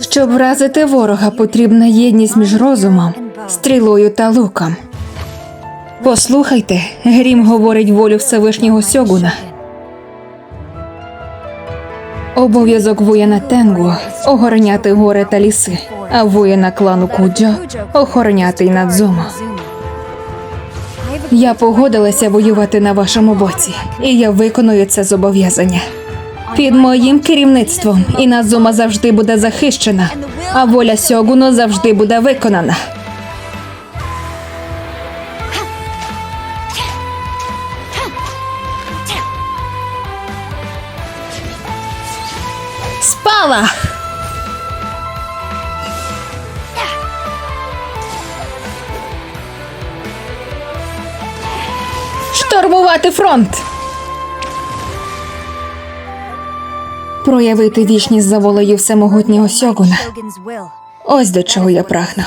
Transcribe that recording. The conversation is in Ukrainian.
Щоб вразити ворога, потрібна єдність між розумом, стрілою та луком. Послухайте, грім говорить волю Всевишнього Сьогуна. Обов'язок воїна Тенгу охороняти гори та ліси, а воїна клану Куджо охороняти й Надзуму. Я погодилася воювати на вашому боці, і я виконую це зобов'язання. Під моїм керівництвом Іназума завжди буде захищена, а воля Сьогуну завжди буде виконана. Спала! Штурмувати фронт! Проявити вічність за волею всемогутнього Сьогуна. Ось до чого я прагну.